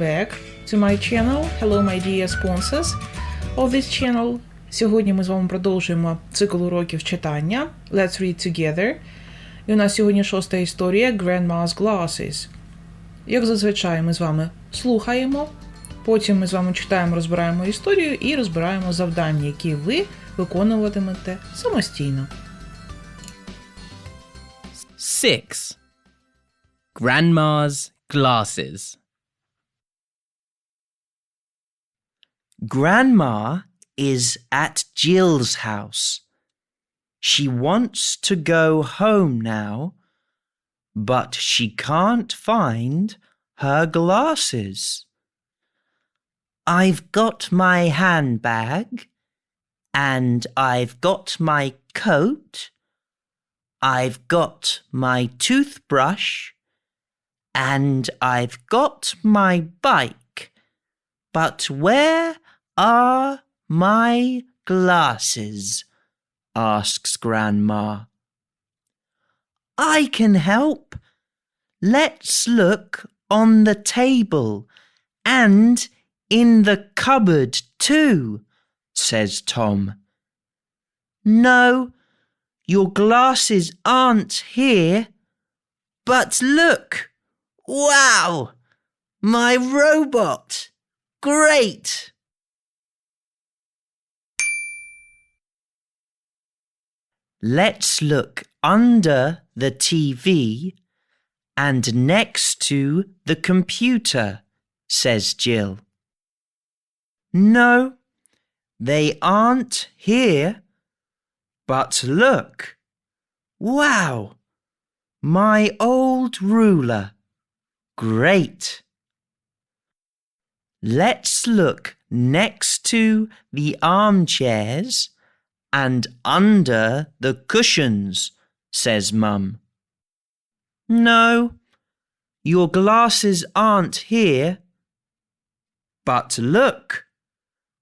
back to my channel. Hello, my dear sponsors of this channel. Сьогодні ми з вами продовжуємо цикл уроків читання Let's read together. І у нас сьогодні шоста історія Grandma's Glasses. Як зазвичай, ми з вами слухаємо, потім ми з вами читаємо, розбираємо історію і розбираємо завдання, які ви виконуватимете самостійно. 6. Grandma's glasses. Grandma is at Jill's house. She wants to go home now, but she can't find her glasses. I've got my handbag, and I've got my coat, I've got my toothbrush, and I've got my bike. But where are my glasses? asks Grandma. I can help. Let's look on the table and in the cupboard too, says Tom. No, your glasses aren't here. But look! Wow! My robot! Great! Let's look under the TV and next to the computer, says Jill. No, they aren't here. But look! Wow! My old ruler. Great! Let's look next to the armchairs and under the cushions, says Mum. No, your glasses aren't here. But look!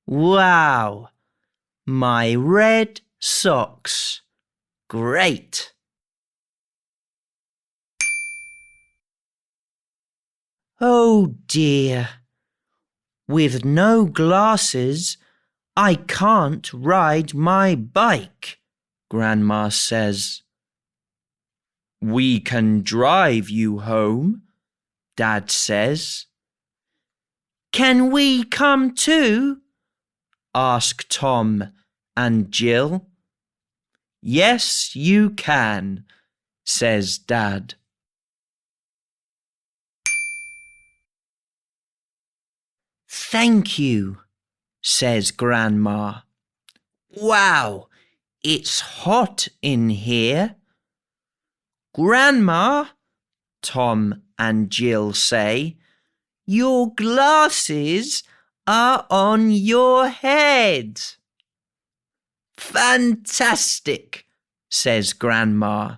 Wow! My red socks. Great! Oh dear! With no glasses, I can't ride my bike, Grandma says. We can drive you home, Dad says. Can we come too? ask Tom and Jill. Yes, you can, says Dad. Thank you, says Grandma. Wow, it's hot in here. Grandma, Tom and Jill say, your glasses are on your head. Fantastic, says Grandma.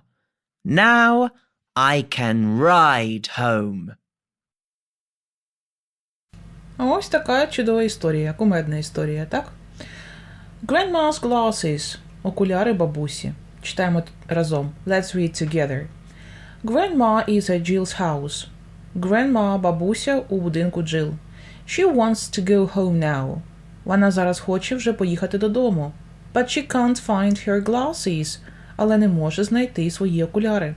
Now I can ride home. Ось така чудова історія, кумедна історія, так? Grandma's glasses – окуляри бабусі. Читаємо разом. Let's read together. Grandma is at Jill's house. Grandma – бабуся у будинку Jill. She wants to go home now. Вона зараз хоче вже поїхати додому. But she can't find her glasses. Але не може знайти свої окуляри.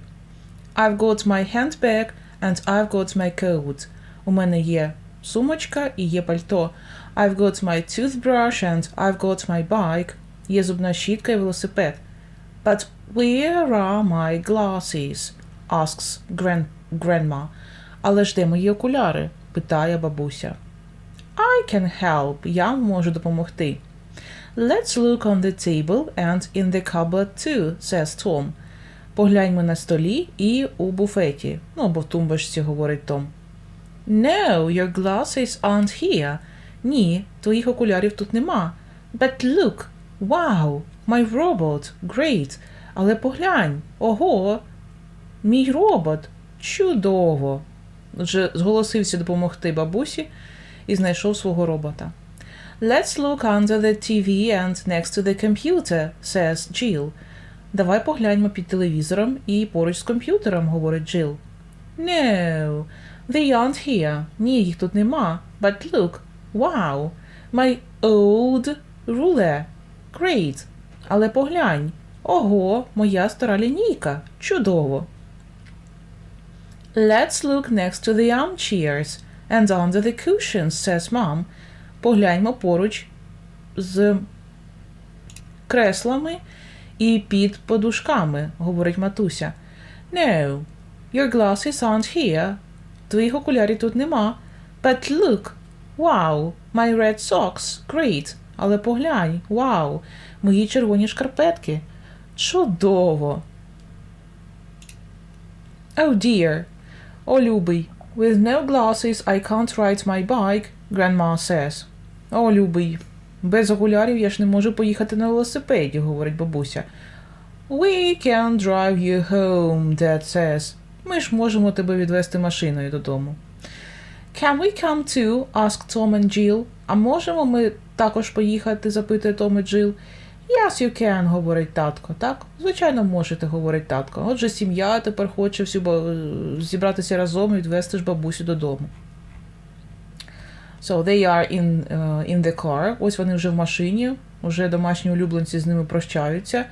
I've got my handbag and I've got my coat. У мене є сумочка і є пальто. I've got my toothbrush and I've got my bike. Є зубна щітка і велосипед. But where are my glasses? asks gran- grandma. Але ж де мої окуляри? питає бабуся. I can help. Я можу допомогти. Let's look on the table and in the cupboard too, says Tom. Погляньмо на столі і у буфеті. Ну, або в тумбочці, говорить Том. No, your glasses aren't here. Ні, твоїх окулярів тут нема. But look, wow, my robot, great. Але поглянь, ого, мій робот, чудово. Отже, зголосився допомогти бабусі і знайшов свого робота. Let's look under the TV and next to the computer, says Jill. Давай погляньмо під телевізором і поруч з комп'ютером, говорить Джил. No, They aren't here. Ні, їх тут нема. But look. Wow. My old ruler. Great. Але поглянь. Ого, моя стара лінійка. Чудово. Let's look next to the armchairs and under the cushions, says mom. Погляньмо поруч з креслами і під подушками, говорить матуся. No, your glasses aren't here. Твоїх окулярів тут нема. But look, wow, my red socks, great. Але поглянь, вау, мої червоні шкарпетки. Чудово. Oh dear. О, любий. With no glasses I can't ride my bike, grandma says. О, любий. Без окулярів я ж не можу поїхати на велосипеді, говорить бабуся. We can drive you home, dad says. Ми ж можемо тебе відвести машиною додому. Can we come too? asked Tom and Jill. А можемо ми також поїхати? запитує Том і Джил. Yes, you can, говорить татко. Так? Звичайно, можете, говорить татко. Отже, сім'я тепер хоче всю ба- зібратися разом і відвести ж бабусю додому. So they are in, uh, in the car. Ось вони вже в машині. Уже домашні улюбленці з ними прощаються.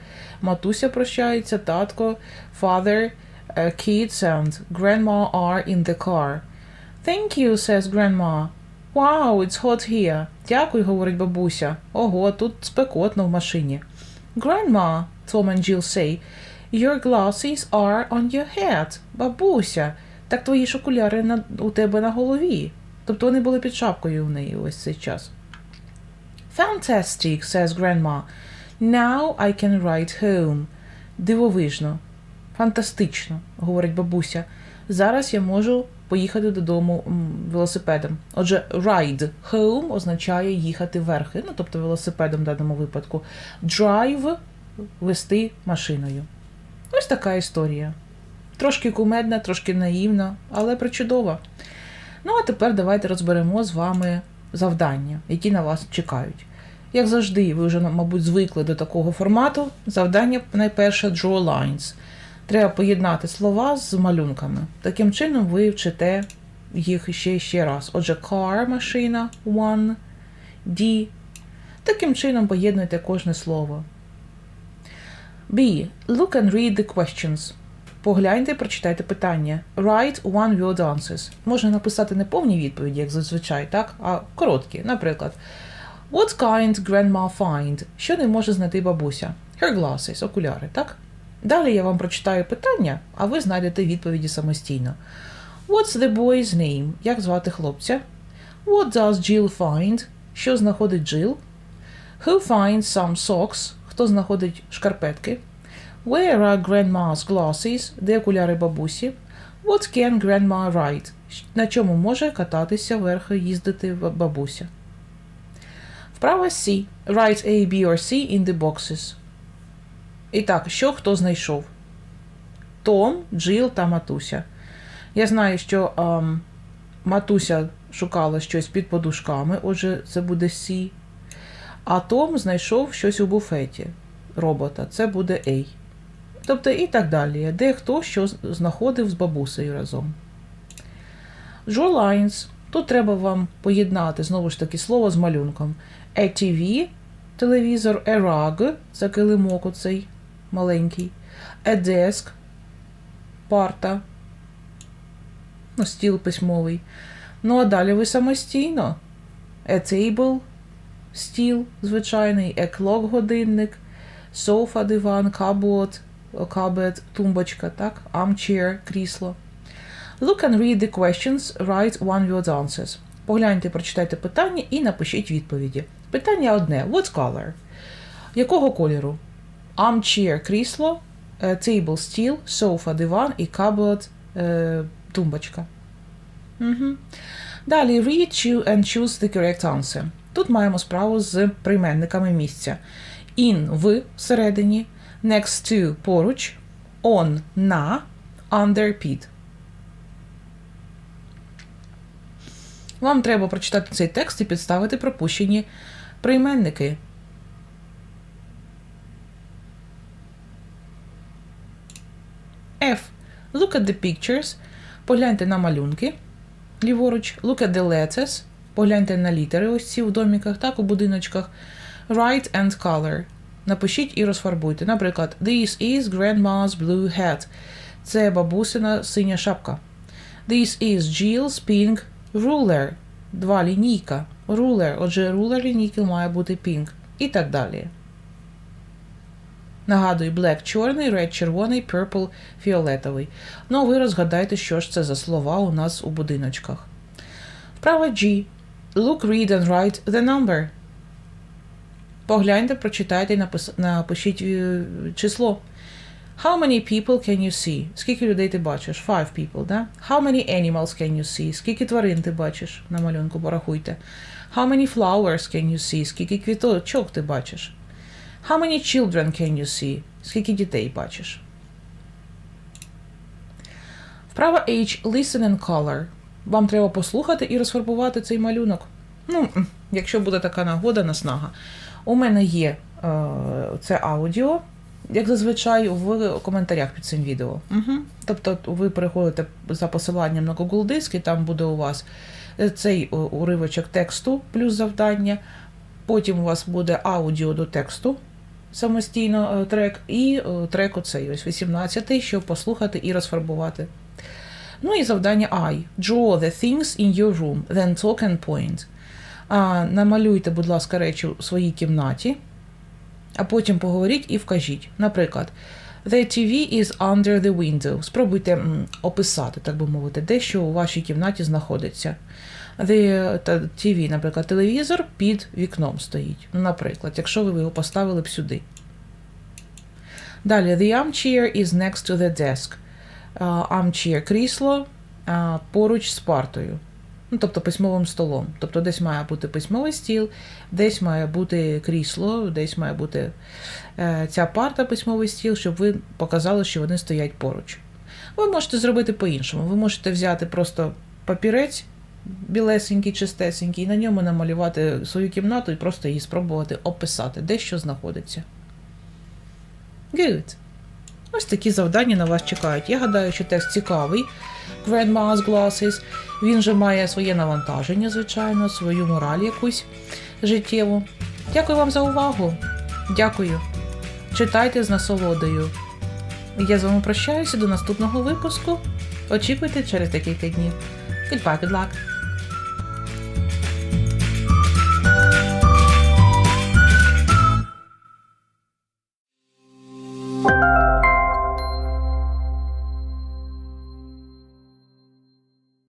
Матуся прощається, татко, father, uh, kids and grandma are in the car. Thank you, says grandma. Wow, it's hot here. Дякую, говорить бабуся. Ого, тут спекотно в машині. Grandma, Tom and Jill say, your glasses are on your head. Бабуся, так твої ж окуляри на, у тебе на голові. Тобто вони були під шапкою в неї ось цей час. Fantastic, says grandma. Now I can ride home. Дивовижно. Фантастично, говорить бабуся. Зараз я можу поїхати додому велосипедом. Отже, ride home означає їхати верхи, ну тобто велосипедом в даному випадку. Drive вести машиною. Ось така історія. Трошки кумедна, трошки наївна, але причудова. Ну, а тепер давайте розберемо з вами завдання, які на вас чекають. Як завжди, ви вже, мабуть, звикли до такого формату. Завдання найперше draw lines. Треба поєднати слова з малюнками. Таким чином ви вчите їх ще ще раз. Отже, car машина, one, D. Таким чином поєднуйте кожне слово. B. Look and read the questions. Погляньте прочитайте питання. Write one word answers. Можна написати не повні відповіді, як зазвичай, так? а короткі. Наприклад, What kind grandma find? Що не може знайти бабуся? Her glasses, окуляри, так? Далі я вам прочитаю питання, а ви знайдете відповіді самостійно. What's the boy's name? Як звати хлопця? What does Jill find? Що знаходить Jill? Who finds some socks? Хто знаходить шкарпетки? Where are grandma's glasses? Де окуляри бабусі? What can grandma ride? На чому може кататися верхи їздити бабуся? Вправа C. Write A, B or C in the boxes. І так, що хто знайшов? Том, Джил та Матуся. Я знаю, що ем, Матуся шукала щось під подушками, отже, це буде C. А Том знайшов щось у буфеті робота, це буде A. Тобто і так далі. Де хто що знаходив з бабусею разом. Lines. Тут треба вам поєднати знову ж таки слово з малюнком. A TV, телевізор, rug, це килимок оцей маленький. A desk, парта, ну, стіл письмовий. Ну, а далі ви самостійно. A table, стіл звичайний, a clock, годинник, sofa, диван, cupboard, cupboard, тумбочка, так? Armchair, крісло. Look and read the questions, write one word answers. Погляньте, прочитайте питання і напишіть відповіді. Питання одне: What color? Якого кольору? Armchair – крісло, е, table – стіл, sofa – диван і cupboard е, – тумбочка. Угу. Далі read and choose the correct answer. Тут маємо справу з прийменниками місця. In – в всередині, next to – поруч, on – на, under – під. Вам треба прочитати цей текст і підставити пропущені прийменники. Look at the pictures. Погляньте на малюнки. ліворуч. Look at the letters. Погляньте на літери ось ці в доміках, так, у будиночках. Write and color. Напишіть і розфарбуйте. Наприклад, This is grandma's blue hat. Це бабусина синя шапка. This is Jill's pink ruler. Два лінійка. Ruler. Отже, рулер лінійки має бути pink. І так далі. Нагадую, black чорний, red червоний, purple фіолетовий. Ну, а ви розгадайте, що ж це за слова у нас у будиночках. Вправа G. Look, read and write the number. Погляньте, прочитайте і напишіть е, число. How many people can you see? Скільки людей ти бачиш? Five people, да? How many animals can you see? Скільки тварин ти бачиш? На малюнку порахуйте. How many flowers can you see? Скільки квіточок ти бачиш? How many children can you see? Скільки дітей бачиш? Вправа H. Listen and color. Вам треба послухати і розфарбувати цей малюнок. Ну, якщо буде така нагода, наснага. У мене є е, це аудіо, як зазвичай, в коментарях під цим відео. Угу. Тобто ви переходите за посиланням на Google Диск, і там буде у вас е, цей уривочок тексту плюс завдання. Потім у вас буде аудіо до тексту самостійно е, трек, і е, трек оцей ось 18-й, щоб послухати і розфарбувати. Ну і завдання I. Draw the things in your room, then talk and point. А, намалюйте, будь ласка, речі у своїй кімнаті, а потім поговоріть і вкажіть. Наприклад, The TV is under the window. Спробуйте описати, так би мовити, де що у вашій кімнаті знаходиться. The TV, наприклад, телевізор під вікном стоїть. Наприклад, якщо ви його поставили б сюди. Далі, the armchair is next to the desk. Armchair – крісло а, поруч з партою. Ну, тобто письмовим столом. Тобто десь має бути письмовий стіл, десь має бути крісло, десь має бути е, ця парта, письмовий стіл, щоб ви показали, що вони стоять поруч. Ви можете зробити по-іншому. Ви можете взяти просто папірець білесенький, чистесенький, і на ньому намалювати свою кімнату і просто її спробувати описати, де що знаходиться. Good. Ось такі завдання на вас чекають. Я гадаю, що текст цікавий. Grandma's Glasses. Він же має своє навантаження, звичайно, свою мораль якусь життєву. Дякую вам за увагу. Дякую. Читайте з насолодою. Я з вами прощаюся до наступного випуску. Очікуйте через декілька днів. Goodbye, good luck.